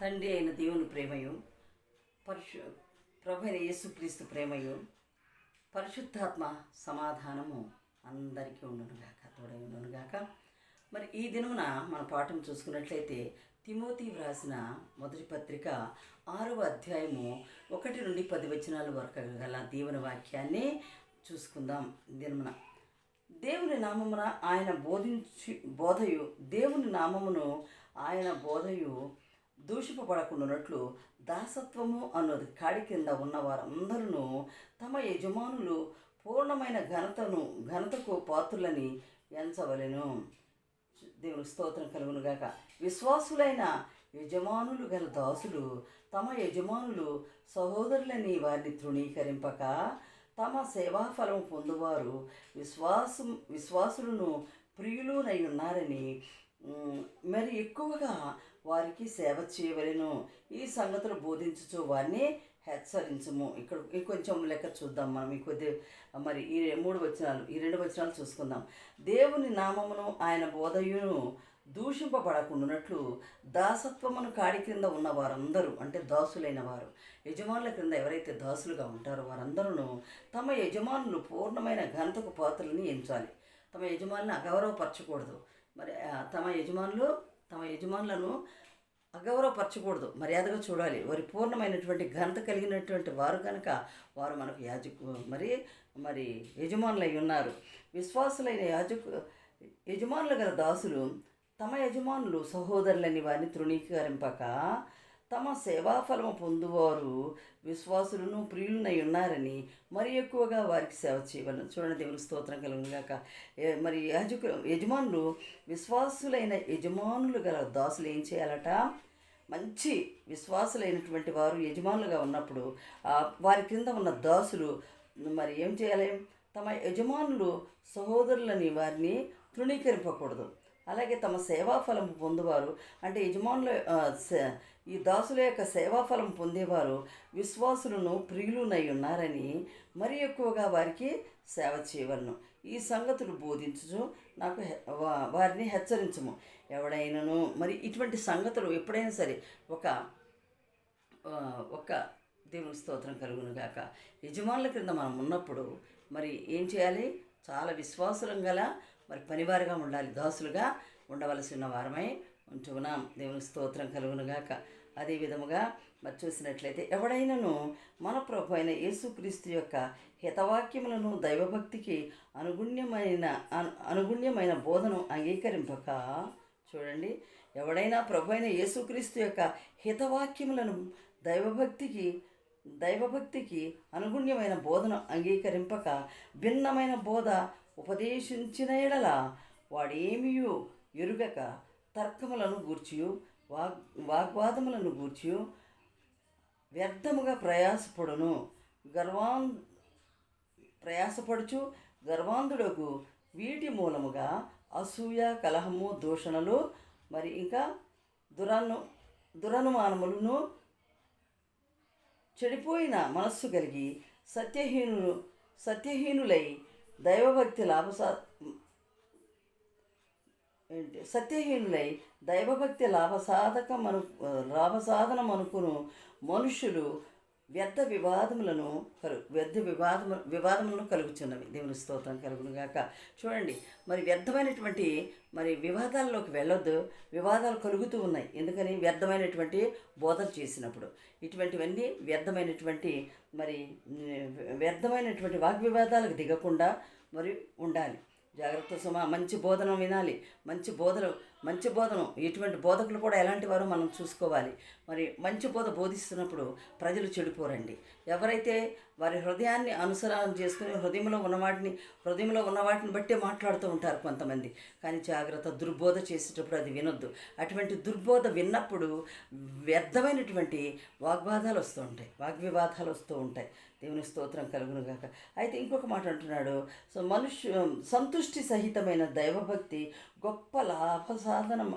తండ్రి అయిన దేవుని ప్రేమయు పరిశు ప్రభు అయిన యేసుక్రీస్తు ప్రేమయు పరిశుద్ధాత్మ సమాధానము అందరికీ ఉండునుగాక తోడై ఉండునుగాక. మరి ఈ దినమున మన పాఠం చూసుకున్నట్లయితే తిమోతి వ్రాసిన మొదటి పత్రిక ఆరవ అధ్యాయము ఒకటి నుండి పది వచనాల వరకు గల దేవుని వాక్యాన్ని చూసుకుందాం దినమున. దేవుని నామమున ఆయన బోధించి బోధయు దేవుని నామమును ఆయన బోధయు దూషింపబడకుండానట్లు దాసత్వము అన్నది కాడి కింద ఉన్న వారందరూ తమ యజమానులు పూర్ణమైన ఘనతను ఘనతకు పాత్రులని ఎంచవలెను. దేవుని స్తోత్రం కలుగునుగాక విశ్వాసులైన యజమానులు గల దాసులు తమ యజమానులు సహోదరులని వారిని తృణీకరింపక తమ సేవాఫలం పొందువారు విశ్వాసం విశ్వాసులను ప్రియులునై ఉన్నారని మరి ఎక్కువగా వారికి సేవ చేయవలను. ఈ సంగతులు బోధించుచు వారిని హెచ్చరించము. ఇక్కడ ఇంకొంచెం లెక్క చూద్దాం మనం. ఈ కొద్ది మరి ఈ మూడు వచనాలు ఈ రెండు వచనాలు చూసుకుందాం. దేవుని నామమును ఆయన బోధయును దూషింపబడకుండానట్లు దాసత్వమును కాడి క్రింద ఉన్న వారందరూ అంటే దాసులైన వారు యజమానుల క్రింద ఎవరైతే దాసులుగా ఉంటారో వారందరూ తమ యజమానులు పూర్ణమైన ఘనతకు పాత్రలని ఎంచాలి. తమ యజమానులను అగౌరవపరచకూడదు. మరి తమ యజమానులు తమ యజమానులను అగౌరవపరచకూడదు. మర్యాదగా చూడాలి. వారి పూర్ణమైనటువంటి ఘనత కలిగినటువంటి వారు కనుక వారు మనకు యాజకు మరి మరి యజమానులై ఉన్నారు. విశ్వాసులైన యాజకు యజమానులు గల దాసులు తమ యజమానులు సహోదరులని వారిని తృణీకరింపక తమ సేవాఫలము పొందువారు. విశ్వాసులను ప్రియులనై ఉన్నారని మరి ఎక్కువగా వారికి సేవ చేయవలను. చూడండి దేవుని స్తోత్రం కలుగుగాక మరి యాజకు యజమానులు విశ్వాసులైన యజమానులు గల దాసులు ఏం చేయాలట? మంచి విశ్వాసులైనటువంటి వారు యజమానులుగా ఉన్నప్పుడు వారి క్రింద ఉన్న దాసులు మరి ఏం చేయాలి? తమ యజమానులు సహోదరులని వారిని తృణీకరింపకూడదు. అలాగే తమ సేవాఫలం పొందువారు అంటే యజమానుల సే- ఈ దాసుల యొక్క సేవాఫలం పొందేవారు విశ్వాసులను ప్రియులునై ఉన్నారని మరి ఎక్కువగా వారికి సేవ చేయవలను. ఈ సంగతులు బోధించుచు నాకు వారిని హెచ్చరించము. ఎవడైనను మరి ఇటువంటి సంగతులు ఎప్పుడైనా సరే ఒక ఒక ఒక్క దేవుని స్తోత్రం కలుగును గాక. యజమానుల క్రింద మనం ఉన్నప్పుడు మరి ఏం చేయాలి? చాలా విశ్వాసులం గల మరి పనివారిగా ఉండాలి. దాసులుగా ఉండవలసిన వారమై ఉంటున్నాం. దేవుని స్తోత్రం కలుగును గాక. అదే విధముగా మరి చూసినట్లయితే ఎవడైనను మన ప్రభు అయిన యేసుక్రీస్తు యొక్క హితవాక్యములను దైవభక్తికి అనుగుణ్యమైన అను- అనుగుణ్యమైన బోధను అంగీకరింపక చూడండి. ఎవడైనా ప్రభు అయిన యేసుక్రీస్తు యొక్క హితవాక్యములను దైవభక్తికి దైవభక్తికి అనుగుణ్యమైన బోధను అంగీకరింపక భిన్నమైన బోధ ఉపదేశించిన ఎడల వాడేమియో ఎరుగక తర్కములను గూర్చియు వాగ్ వాగ్వాదములను గూర్చి వ్యర్థముగా ప్రయాసపడును. గర్వాన్ ప్రయాసపడుచు గర్వాంధుడకు వీటి మూలముగా అసూయ కలహము దూషణలు మరి ఇంకా దురను దురనుమానములను చెడిపోయిన మనస్సు కలిగి సత్యహీనులు సత్యహీనులై దైవభక్తి లాభసా ఏంటి? సత్యహీనులై దైవభక్తి లాభసాధకమను లాభసాధనం అనుకును మనుషులు వ్యర్థ వివాదములను కలు వ్యర్థ వివాదము వివాదములను కలుగుచున్నవి. దేవుని స్తోత్రం కలుగును గాక. చూడండి మరి వ్యర్థమైనటువంటి మరి వివాదాల్లోకి వెళ్ళొద్దు. వివాదాలు కలుగుతూ ఉన్నాయి. ఎందుకని? వ్యర్థమైనటువంటి బోధన చేసినప్పుడు. ఇటువంటివన్నీ వ్యర్థమైనటువంటి మరి వ్యర్థమైనటువంటి వ్యర్థమైనటువంటి వాగ్వివాదాలకు దిగకుండా మరి ఉండాలి. జాగ్రత్త సుమ మంచి బోధన వినాలి. మంచి బోధలు మంచి బోధను ఇటువంటి బోధకులు కూడా ఎలాంటి వారో మనం చూసుకోవాలి. మరి మంచి బోధ బోధిస్తున్నప్పుడు ప్రజలు చెడిపోరండి. ఎవరైతే వారి హృదయాన్ని అనుసరణ చేసుకుని హృదయంలో ఉన్నవాటిని హృదయంలో ఉన్నవాటిని బట్టే మాట్లాడుతూ ఉంటారు కొంతమంది. కానీ జాగ్రత్త దుర్బోధ చేసేటప్పుడు అది వినొద్దు. అటువంటి దుర్బోధ విన్నప్పుడు వ్యర్థమైనటువంటి వాగ్వాదాలు వస్తూ ఉంటాయి. వాగ్వివాదాలు వస్తూ ఉంటాయి. దేవుని స్తోత్రం కలుగును గాక. అయితే ఇంకొక మాట అంటున్నాడు. సో మనుష్య సంతుష్టి సహితమైన దైవభక్తి గొప్ప లాభ సాధన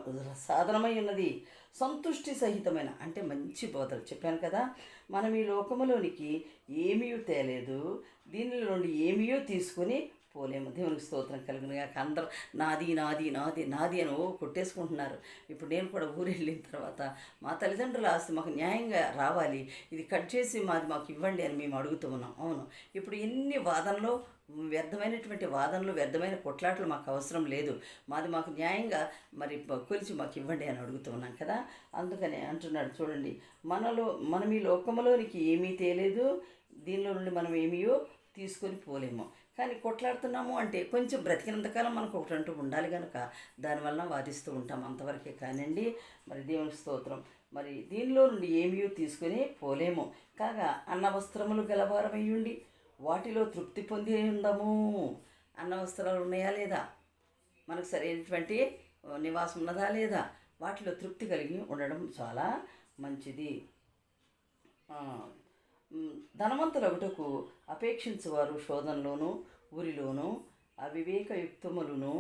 సాధనమై ఉన్నది. సంతుష్టి సహితమైన అంటే మంచి బోధలు. చెప్పాను కదా మనం ఈ లోకములోనికి ఏమీ తేలేదు. దీనిలో నుండి ఏమీయో తీసుకుని పోలేము. దేవునికి స్తోత్రం కలిగిన కాక అందరూ నాది నాది నాది నాది అని ఓ కొట్టేసుకుంటున్నారు. ఇప్పుడు నేను కూడా ఊరు వెళ్ళిన తర్వాత మా తల్లిదండ్రుల ఆస్తి మాకు న్యాయంగా రావాలి. ఇది కట్ చేసి మాది మాకు ఇవ్వండి అని మేము అడుగుతూ ఉన్నాం. అవును. ఇప్పుడు ఎన్ని వాదనలు వ్యర్థమైనటువంటి వాదనలు వ్యర్థమైన కొట్లాటలు మాకు అవసరం లేదు. మాది మాకు న్యాయంగా మరి కొలిచి మాకు ఇవ్వండి అని అడుగుతున్నాం కదా? అందుకనే అంటున్నాడు. చూడండి మనలో మనం ఈ లోకములోనికి ఏమీ తేలేదు దీనిలో నుండి మనం ఏమీయో తీసుకొని పోలేము. కానీ కొట్లాడుతున్నాము అంటే కొంచెం బ్రతికినంతకాలం మనకు ఒకటి అంటూ ఉండాలి కనుక దానివల్ల వాదిస్తూ ఉంటాం అంతవరకే కానివ్వండి మరి దేవుని స్తోత్రం. మరి దీనిలో నుండి ఏమీ తీసుకొని పోలేము. కాగా అన్న వస్త్రములు గలవారమయ్యుండి వాటిలో తృప్తి పొంది ఉందాము అన్న వస్త్రాలు ఉన్నాయా లేదా? మనకు సరైనటువంటి నివాసం ఉన్నదా లేదా? వాటిలో తృప్తి కలిగి ఉండడం చాలా మంచిది. ధనవంతులగుటకు అపేక్షించువారు శోధనలోను ఊరిలోను అవివేకయుక్తములను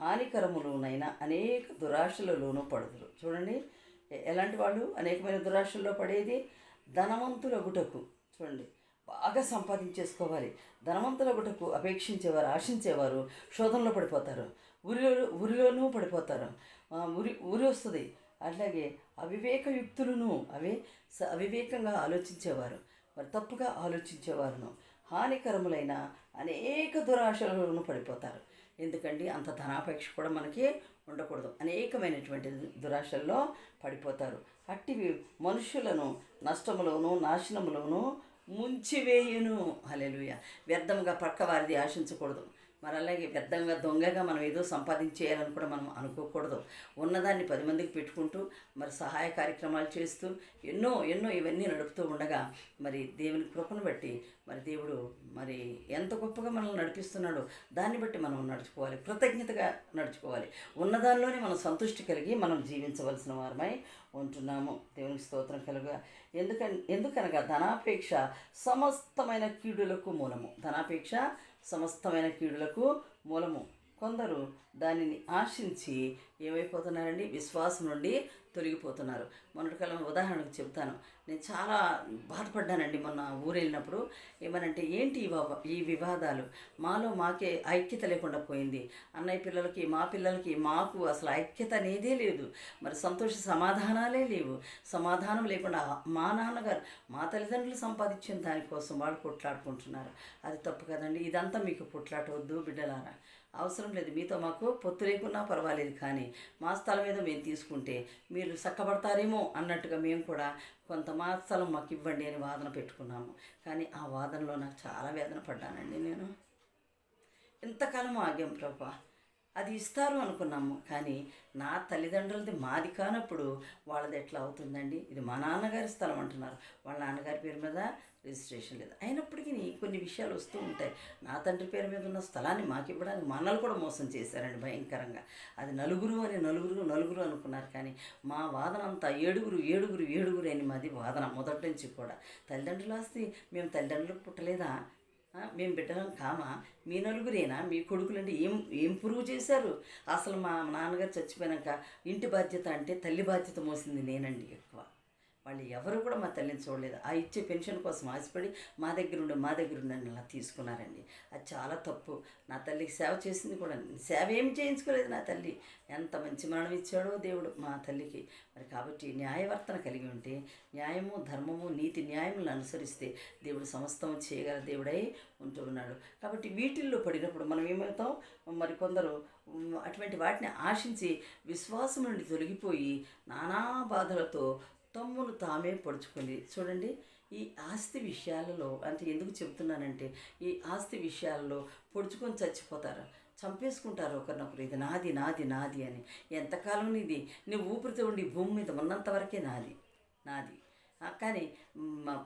హానికరములునైన అనేక దురాశలలోనూ పడదురు. చూడండి ఎలాంటి వాళ్ళు అనేకమైన దురాశల్లో పడేది? ధనవంతులగుటకు. చూడండి బాగా సంపాదించేసుకోవాలి. ధనవంతుల గుటకు అపేక్షించేవారు ఆశించేవారు శోధనలో పడిపోతారు. ఊరిలో ఊరిలోనూ పడిపోతారు. ఊరి ఊరి వస్తుంది. అట్లాగే అవివేకయుక్తులను అవే స- అవివేకంగా ఆలోచించేవారు. మరి తప్పుగా ఆలోచించేవారును. హానికరములైన అనేక దురాశలను పడిపోతారు. ఎందుకంటే అంత ధనాపేక్ష కూడా మనకి ఉండకూడదు. అనేకమైనటువంటి దురాశల్లో పడిపోతారు. అట్టివి మనుషులను నష్టములోను నాశనములోను ముంచివేయును. హల్లెలూయ. వ్యర్థంగా పక్క వారిది ఆశించకూడదు. మరి అలాగే పెద్దగా దొంగగా మనం ఏదో సంపాదించేయాలని కూడా మనం అనుకోకూడదు. ఉన్నదాన్ని పది మందికి పెట్టుకుంటూ మరి సహాయ కార్యక్రమాలు చేస్తూ ఎన్నో ఎన్నో ఇవన్నీ నడుపుతూ ఉండగా మరి దేవుని కృపను బట్టి మరి దేవుడు మరి ఎంత గొప్పగా మనల్ని నడిపిస్తున్నాడో దాన్ని బట్టి మనం నడుచుకోవాలి కృతజ్ఞతగా నడుచుకోవాలి. ఉన్నదానిలోనే మనం సంతృష్టి కలిగి మనం జీవించవలసిన వారమై ఉంటున్నాము. దేవునికి స్తోత్రం కలుగా. ఎందుకని ఎందుకనగా ధనాపేక్ష సమస్తమైన కీడులకు మూలము. ధనాపేక్ష సమస్తమైన కీడులకు మూలము. కొందరు దానిని ఆశించి ఏమైపోతున్నారండి? విశ్వాసం నుండి తొలగిపోతున్నారు. మొన్నటి కాలం ఉదాహరణకు చెప్తాను నేను చాలా బాధపడ్డానండి మొన్న ఊరు వెళ్ళినప్పుడు ఏమనంటే ఏంటి ఈ ఈ వివాదాలు? మాలో మాకే ఐక్యత లేకుండా పోయింది. అన్నయ్య పిల్లలకి మా పిల్లలకి మాకు అసలు ఐక్యత అనేదే లేదు. మరి సంతోష సమాధానాలే లేవు. సమాధానం లేకుండా మా నాన్నగారు మా తల్లిదండ్రులు సంపాదించిన దానికోసం వాళ్ళు కొట్లాడుకుంటున్నారు. అది తప్పు కదండి. ఇదంతా మీకు కొట్లాట వద్దు బిడ్డలారా. అవసరం లేదు. మీతో మాకు పొత్తు లేకున్నా పర్వాలేదు కానీ మా స్థలం మీద మేము తీసుకుంటే మీరు చక్కబడతారేమో అన్నట్టుగా మేము కూడా కొంత మా మాకు ఇవ్వండి అని వాదన పెట్టుకున్నాము. కానీ ఆ వాదనలో నాకు చాలా వేదన పడ్డానండి నేను. ఎంతకాలం ఆగాం ప్రభా. అది ఇస్తారు అనుకున్నాము. కానీ నా తల్లిదండ్రులది మాది కానప్పుడు వాళ్ళది ఎట్లా అవుతుందండి? ఇది మా నాన్నగారి స్థలం అంటున్నారు. వాళ్ళ నాన్నగారి పేరు మీద రిజిస్ట్రేషన్ లేదు. అయినప్పటికీ కొన్ని విషయాలు వస్తూ ఉంటాయి. నా తండ్రి పేరు మీద ఉన్న స్థలాన్ని మాకు ఇవ్వడానికి మనల్ని కూడా మోసం చేశారండి భయంకరంగా. అది నలుగురు అని నలుగురు నలుగురు అనుకున్నారు. కానీ మా వాదన అంతా ఏడుగురు ఏడుగురు ఏడుగురు అని మాది వాదన మొదటి నుంచి కూడా. తల్లిదండ్రులు ఆస్తి మేము తల్లిదండ్రులకు పుట్టలేదా? మేము బిడ్డలం కామా? మీ నలుగురేనా? మీ కొడుకులంటే ఏం ఏం ప్రూవ్ చేశారు? అసలు మా నాన్నగారు చచ్చిపోయాక ఇంటి బాధ్యత అంటే తల్లి బాధ్యత మోసింది నేనండి ఎక్కువ. వాళ్ళు ఎవరు కూడా మా తల్లిని చూడలేదు. ఆ ఇచ్చే పెన్షన్ కోసం ఆశపడి మా దగ్గర ఉండి మా దగ్గర ఉండి అలా తీసుకున్నారండి. అది చాలా తప్పు. నా తల్లికి సేవ చేసింది కూడా సేవ ఏం చేయించుకోలేదు నా తల్లి. ఎంత మంచి మరణం ఇచ్చాడో దేవుడు మా తల్లికి. మరి కాబట్టి న్యాయవర్తన కలిగి ఉంటే న్యాయము ధర్మము నీతి న్యాయములను అనుసరిస్తే దేవుడు సమస్తం చేయగల దేవుడై ఉంటూ ఉన్నాడు. కాబట్టి వీటిల్లో పడినప్పుడు మనం ఏమవుతాం? మరి కొందరు అటువంటి వాటిని ఆశించి విశ్వాసం నుండి తొలగిపోయి నానా బాధలతో తమ్మును తామే పొడుచుకుంది. చూడండి ఈ ఆస్తి విషయాలలో అంటే ఎందుకు చెబుతున్నానంటే ఈ ఆస్తి విషయాల్లో పొడుచుకొని చచ్చిపోతారు. చంపేసుకుంటారు ఒకరినొకరు. ఇది నాది నాది నాది అని. ఎంతకాలం ఇది నువ్వు ఊపిరితో ఉండి భూమి మీద ఉన్నంత వరకే నాది. నాది. కానీ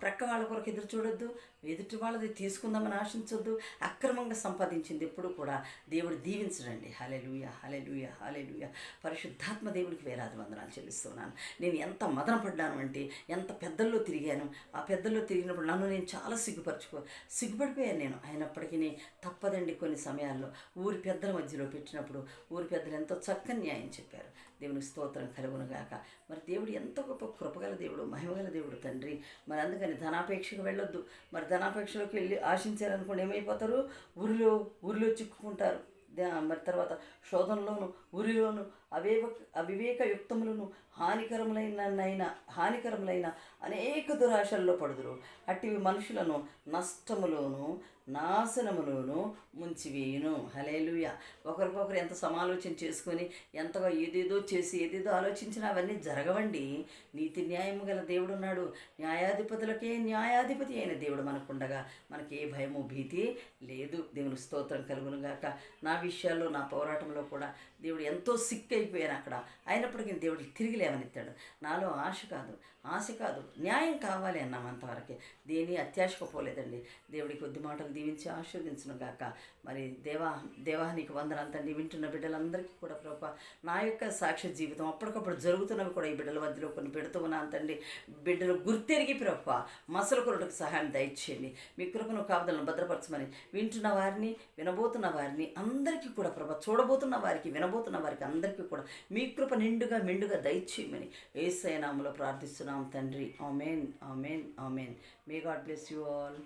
ప్రక్క వాళ్ళ కొరకు ఎదురు చూడొద్దు ఎదుటి వాళ్ళది తీసుకుందామని ఆశించొద్దు అక్రమంగా సంపాదించింది ఎప్పుడు కూడా దేవుడు దీవించడండి. హలే లూయ హలే లూయ హలే లూయ పరిశుద్ధాత్మ దేవుడికి వేలాది వందనాలు చెల్లిస్తున్నాను. నేను ఎంత మదన పడ్డాను అంటే ఎంత పెద్దల్లో తిరిగాను. ఆ పెద్దల్లో తిరిగినప్పుడు నన్ను నేను చాలా సిగ్గుపరచుకో సిగ్గుపడిపోయాను నేను. అయినప్పటికీ తప్పదండి కొన్ని సమయాల్లో. ఊరి పెద్దల మధ్యలో పెట్టినప్పుడు ఊరి పెద్దలు ఎంతో చక్కని న్యాయం చెప్పారు. దేవునికి స్తోత్రం కలుగును గాక. మరి దేవుడు ఎంత గొప్ప కృపగల దేవుడు మహిమగల దేవుడు తండ్రి. మరి అందుకని ధనాపేక్షకు వెళ్ళొద్దు. మరి ధనాపేక్షలోకి వెళ్ళి ఆశించారనుకోండి ఏమైపోతారు? ఊరిలో ఊరిలో చిక్కుకుంటారు. మరి తర్వాత శోధనలోను ఉరిలోను అవేవ అవివేకయుక్తములను హానికరములైన హానికరములైన అనేక దురాశల్లో పడుదురు. అట్టి మనుషులను నష్టములోను నాశనములోను ముంచివేయును. హలేలుయ ఒకరికొకరు ఎంత సమాలోచన చేసుకొని ఎంతగా ఏదేదో చేసి ఏదేదో ఆలోచించినా అవన్నీ జరగవండి. నీతి న్యాయము గల దేవుడు ఉన్నాడు న్యాయాధిపతులకే న్యాయాధిపతి అయిన దేవుడు మనకుండగా మనకి ఏ భయము భీతి లేదు. దేవుని స్తోత్రం కలుగునుగాక. నా విషయాల్లో నా పోరాటంలో కూడా దేవుడు ఎంతో సిక్ అయిపోయాను అక్కడ. అయినప్పటికీ దేవుడు తిరిగి లేవనెత్తాడు. నాలో ఆశ కాదు ఆశ కాదు న్యాయం కావాలి అన్నాం అంతవరకే. దేని అత్యాశకు పోలేదండి. దేవుడి కొద్ది మాటలు దీవించి ఆశీర్వదించను గాక. మరి దేవా దేవానికి వందనంతండి వింటున్న బిడ్డలందరికీ కూడా ప్రభా నా యొక్క సాక్ష్య జీవితం అప్పటికప్పుడు జరుగుతున్నవి కూడా ఈ బిడ్డల మధ్యలో కొన్ని పెడుతూ ఉన్నాను తండ్రి. బిడ్డలు గుర్తెరిగి ప్రభా మసలు కొరటకు సహాయం దయచేయండి. మీ కృపను కాపుదలను భద్రపరచమని వింటున్న వారిని వినబోతున్న వారిని అందరికీ కూడా ప్రభా చూడబోతున్న వారికి వినబోతున్న వారికి అందరికీ కూడా మీ కృప నిండుగా మెండుగా దయచేయమని ఏసైనాములో ప్రార్థిస్తున్నాం తండ్రి. Amen amen amen. May God bless you all